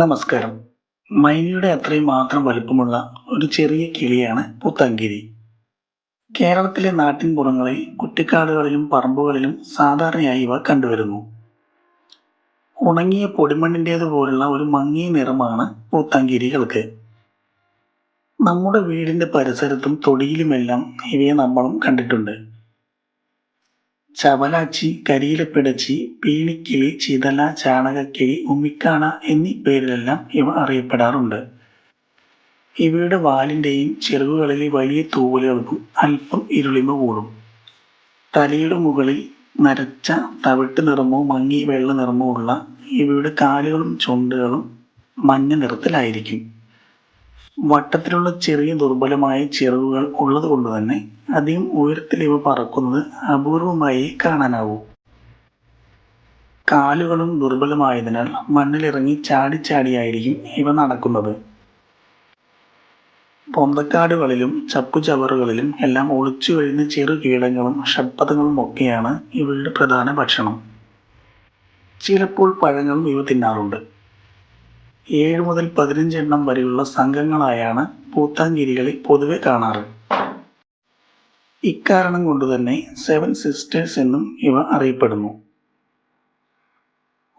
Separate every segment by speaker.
Speaker 1: നമസ്കാരം. മൈനയുടെ അത്രയും മാത്രം വലുപ്പമുള്ള ഒരു ചെറിയ കിളിയാണ് പുത്തങ്കിരി കേരളത്തിലെ നാട്ടിൻപുറങ്ങളിൽ കുറ്റിക്കാടുകളിലും പറമ്പുകളിലും സാധാരണയായി ഇവ കണ്ടുവരുന്നു. ഉണങ്ങിയ പൊടിമണ്ണിന്റേതുപോലുള്ള ഒരു മങ്ങിയ നിറമാണ് പൂത്തങ്കിരികൾക്ക് നമ്മുടെ വീടിന്റെ പരിസരത്തും തൊടിയിലുമെല്ലാം ഇവയെ നമ്മളും കണ്ടിട്ടുണ്ട്. ചവലാച്ചി കരിയിലപ്പിടച്ചി പീണിക്കിളി ചിതല ചാണകക്കിളി ഉമ്മിക്കാണ എന്നീ പേരിലെല്ലാം ഇവ അറിയപ്പെടാറുണ്ട്. ഇവയുടെ വാലിന്റെയും ചിറകുകളിലെ വലിയ തൂവലുകൾക്കും അല്പം ഇരുളിമ കൂടും. തലയുടെ മുകളിൽ നരച്ച തവിട്ട് നിറമോ മങ്ങി വെള്ള നിറമോ ഉള്ള ഇവയുടെ കാലുകളും ചുണ്ടുകളും മഞ്ഞ നിറത്തിലായിരിക്കും. വട്ടത്തിലുള്ള ചെറിയ ദുർബലമായ ചിറകുകൾ ഉള്ളത് കൊണ്ട് തന്നെ അധികം ഉയരത്തിൽ ഇവ പറക്കുന്നത് അപൂർവമായി കാണാനാവൂ. കാലുകളും ദുർബലമായതിനാൽ മണ്ണിലിറങ്ങി ചാടിച്ചാടിയായിരിക്കും ഇവ നടക്കുന്നത്. പൊന്തക്കാടുകളിലും ചപ്പുചവറുകളിലും എല്ലാം ഒളിച്ചു കഴിഞ്ഞ ചെറു കീടങ്ങളും ഷഡ്പഥങ്ങളും ഒക്കെയാണ് ഇവയുടെ പ്രധാന ഭക്ഷണം. ചിലപ്പോൾ പഴങ്ങളും ഇവ തിന്നാറുണ്ട്. ഏഴ് മുതൽ പതിനഞ്ച് എണ്ണം വരെയുള്ള സംഘങ്ങളായാണ് പൂത്താങ്കിരികളെ പൊതുവെ കാണാറ്. ഇക്കാരണം കൊണ്ട് തന്നെ സെവൻ സിസ്റ്റേഴ്സ് എന്നും ഇവ അറിയപ്പെടുന്നു.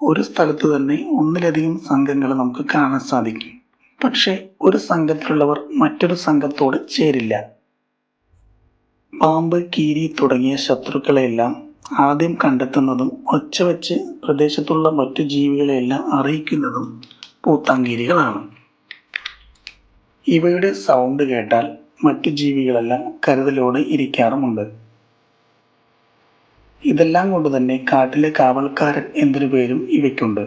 Speaker 1: ഒരു സ്ഥലത്ത് തന്നെ ഒന്നിലധികം സംഘങ്ങൾ നമുക്ക് കാണാൻ സാധിക്കും. പക്ഷേ ഒരു സംഘത്തിലുള്ളവർ മറ്റൊരു സംഘത്തോട് ചേരില്ല. പാമ്പ് കീരി തുടങ്ങിയ ശത്രുക്കളെയെല്ലാം ആദ്യം കണ്ടെത്തുന്നതും ഒച്ച വെച്ച് പ്രദേശത്തുള്ള മറ്റു ജീവികളെയെല്ലാം അറിയിക്കുന്നതും പൂത്താങ്കിരികളാണ് ഇവയുടെ സൗണ്ട് കേട്ടാൽ മറ്റു ജീവികളെല്ലാം കരുതലോടെ ഇരിക്കാറുമുണ്ട്. ഇതെല്ലാം കൊണ്ട് തന്നെ കാട്ടിലെ കാവൽക്കാരൻ എന്നൊരു പേരും ഇവയ്ക്കുണ്ട്.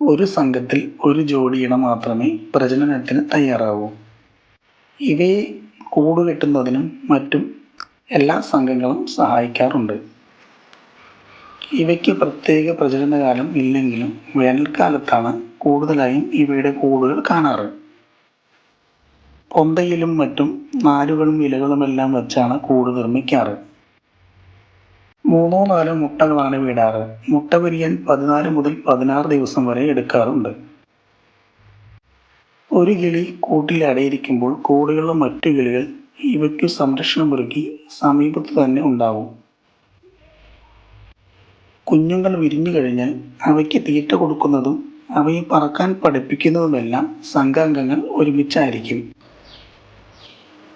Speaker 1: ഒരു സംഘത്തിൽ ഒരു ജോഡി ഇണ മാത്രമേ പ്രജനനത്തിന് തയ്യാറാവൂ. ഇവയെ കൂടുകെട്ടുന്നതിനും മറ്റും എല്ലാ സംഘങ്ങളും സഹായിക്കാറുണ്ട്. ഇവയ്ക്ക് പ്രത്യേക പ്രജനനകാലം ഇല്ലെങ്കിലും വേനൽക്കാലത്താണ് കൂടുതലായും ഇവയുടെ കൂടുകൾ കാണാറ്. പൊന്തയിലും മറ്റും നാരുകളും ഇലകളുമെല്ലാം വെച്ചാണ് കൂട് നിർമ്മിക്കാറ്. മൂന്നോ നാലോ മുട്ടകളാണ് വിടാറ്. മുട്ട വിരിയാൻ പതിനാല് മുതൽ പതിനാറ് ദിവസം വരെ എടുക്കാറുണ്ട്. ഒരു കിളി കൂട്ടിൽ അടയിരിക്കുമ്പോൾ കൂടെയുള്ള മറ്റു കിളികൾ ഇവയ്ക്കു സംരക്ഷണമൊരുക്കി സമീപത്ത് തന്നെ ഉണ്ടാവും. കുഞ്ഞുങ്ങൾ വിരിഞ്ഞു കഴിഞ്ഞാൽ അവയ്ക്ക് തീറ്റ കൊടുക്കുന്നതും അവയെ പറക്കാൻ പഠിപ്പിക്കുന്നതുമെല്ലാം സംഘാംഗങ്ങൾ ഒരുമിച്ചായിരിക്കും.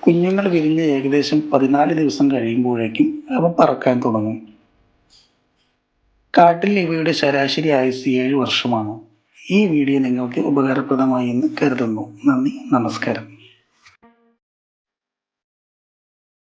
Speaker 1: കുഞ്ഞുങ്ങൾ വിരിഞ്ഞ് ഏകദേശം പതിനാല് ദിവസം കഴിയുമ്പോഴേക്കും അവ പറക്കാൻ തുടങ്ങും. കാട്ടിൽ ഇവയുടെ ശരാശരി ആയുസ് ഏഴ് വർഷമാണ്. ഈ വീഡിയോ നിങ്ങൾക്ക് ഉപകാരപ്രദമായി എന്ന് കരുതുന്നു. നന്ദി നമസ്കാരം.